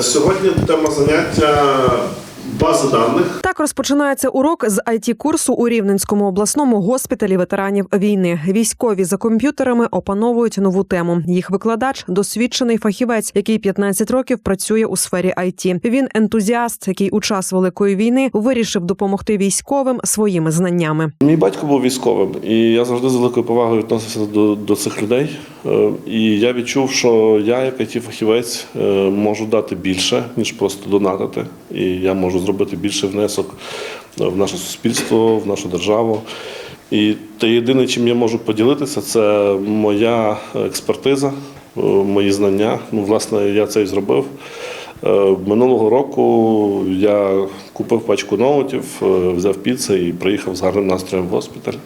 Сьогодні тема заняття бази даних. Так розпочинається урок з it курсу у Рівненському обласному госпіталі ветеранів війни. Військові за комп'ютерами опановують нову тему. Їх викладач досвідчений фахівець, який 15 років працює у сфері IT. Він ентузіаст, який у час великої війни вирішив допомогти військовим своїми знаннями. Мій батько був військовим, і я завжди з великою повагою відносився до, до цих людей. Е, І я відчув, що я, як it фахівець, е, можу дати більше, ніж просто донатити. І я можу зробити більший внесок е, в наше суспільство, в нашу державу. І те єдине, чим я можу поділитися, це моя експертиза, е, мої знання. Ну, власне, я це і зробив. Е, Минулого року я купив пачку ноутів, е, взяв піци і приїхав з гарним настроєм в госпіталь.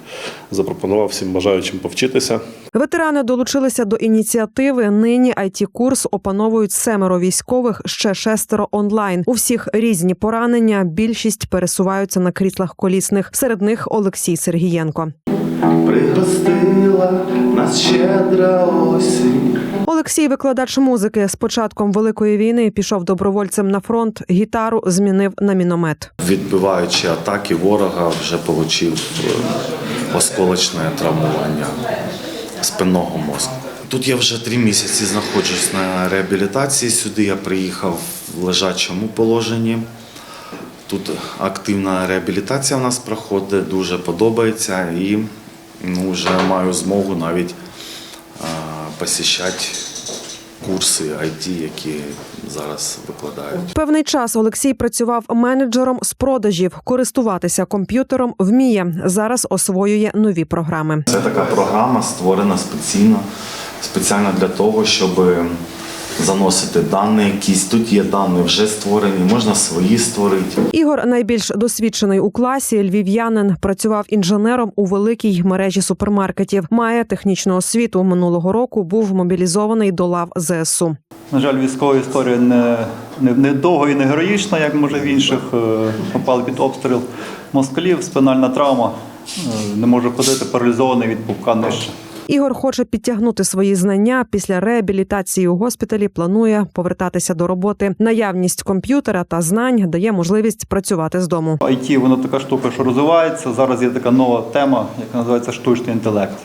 Запропонував всім бажаючим повчитися. Ветерани долучилися до ініціативи. Нині it курс опановують семеро військових, ще шестеро онлайн. У всіх різні поранення. Більшість пересуваються на кріслах колісних. Серед них Олексій Сергієнко. Пригостила нас щедра осінь. Олексій, викладач музики, з початком великої війни пішов добровольцем на фронт. Гітару змінив на міномет. Відбиваючи атаки ворога, вже отримав осколочне травмування спинного мозку. Тут я вже три місяці знаходжусь на реабілітації. Сюди я приїхав в лежачому положенні. Тут активна реабілітація у нас проходить, дуже подобається і ну, вже маю змогу навіть а, посіщати курси IT, які зараз викладають. Певний час Олексій працював менеджером з продажів. Користуватися комп'ютером вміє. Зараз освоює нові програми. Це така програма створена спеціально, спеціально для того, щоб заносити дані якісь. Тут є дані вже створені, можна свої створити. Ігор найбільш досвідчений у класі. Львів'янин працював інженером у великій мережі супермаркетів. Має технічну освіту. Минулого року був мобілізований до лав ЗСУ. На жаль, військова історія не, не, не довго і не героїчна, як може в інших. Е, Попали під обстріл москалів, спинальна травма. Е, Не може ходити, паралізований від пупка нижче. Ігор хоче підтягнути свої знання після реабілітації у госпіталі. Планує повертатися до роботи. Наявність комп'ютера та знань дає можливість працювати з дому. IT воно така штука, що розвивається. Зараз є така нова тема, яка називається штучний інтелект.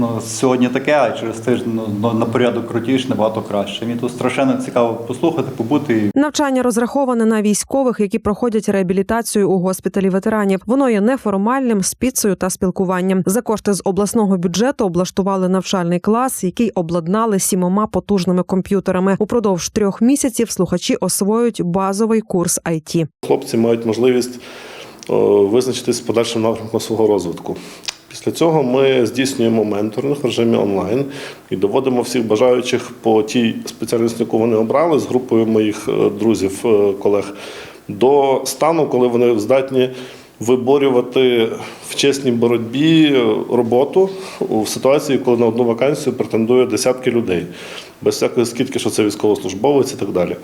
Ну, сьогодні таке, а через тиждень ну, на порядок крутіше, набагато краще. Мені тут страшенно цікаво послухати, побути Навчання розраховане на військових, які проходять реабілітацію у госпіталі ветеранів. Воно є неформальним з піцею та спілкуванням. За кошти з обласного бюджету облаштували навчальний клас, який обладнали сімома потужними комп'ютерами. Упродовж трьох місяців слухачі освоюють базовий курс IT. Хлопці мають можливість визначитись з подальшим напрямком свого розвитку. Після цього ми здійснюємо менторинг в режимі онлайн і доводимо всіх бажаючих по тій спеціальності, яку вони обрали з групою моїх е, друзів, е, колег, до стану, коли вони здатні виборювати в чесній боротьбі е, роботу у ситуації, коли на одну вакансію претендує десятки людей, без всякої скидки, що це військовослужбовець і так далі.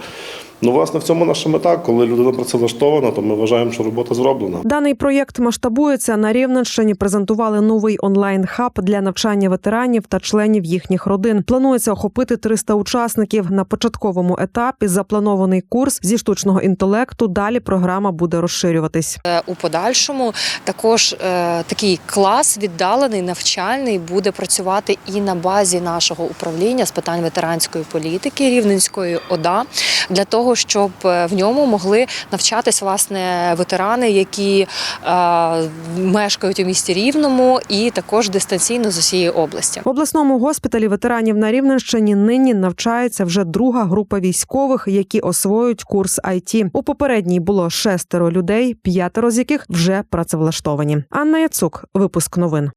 Ну, власне, в цьому наша мета. Коли людина працевлаштована, то ми вважаємо, що робота зроблена. Даний проєкт масштабується на Рівненщині. Презентували новий онлайн хаб для навчання ветеранів та членів їхніх родин. Планується охопити 300 учасників на початковому етапі. Запланований курс зі штучного інтелекту. Далі програма буде розширюватись. Е, У подальшому також е, такий клас віддалений навчальний буде працювати і на базі нашого управління з питань ветеранської політики Рівненської ОДА для того, щоб е, в ньому могли навчатись власне ветерани, які е, мешкають у місті Рівному, і також дистанційно з усієї області. В обласному госпіталі ветеранів на Рівненщині нині навчається вже друга група військових, які освоюють курс IT. У попередній було шестеро людей, п'ятеро з яких вже працевлаштовані. Анна Яцук, випуск новин.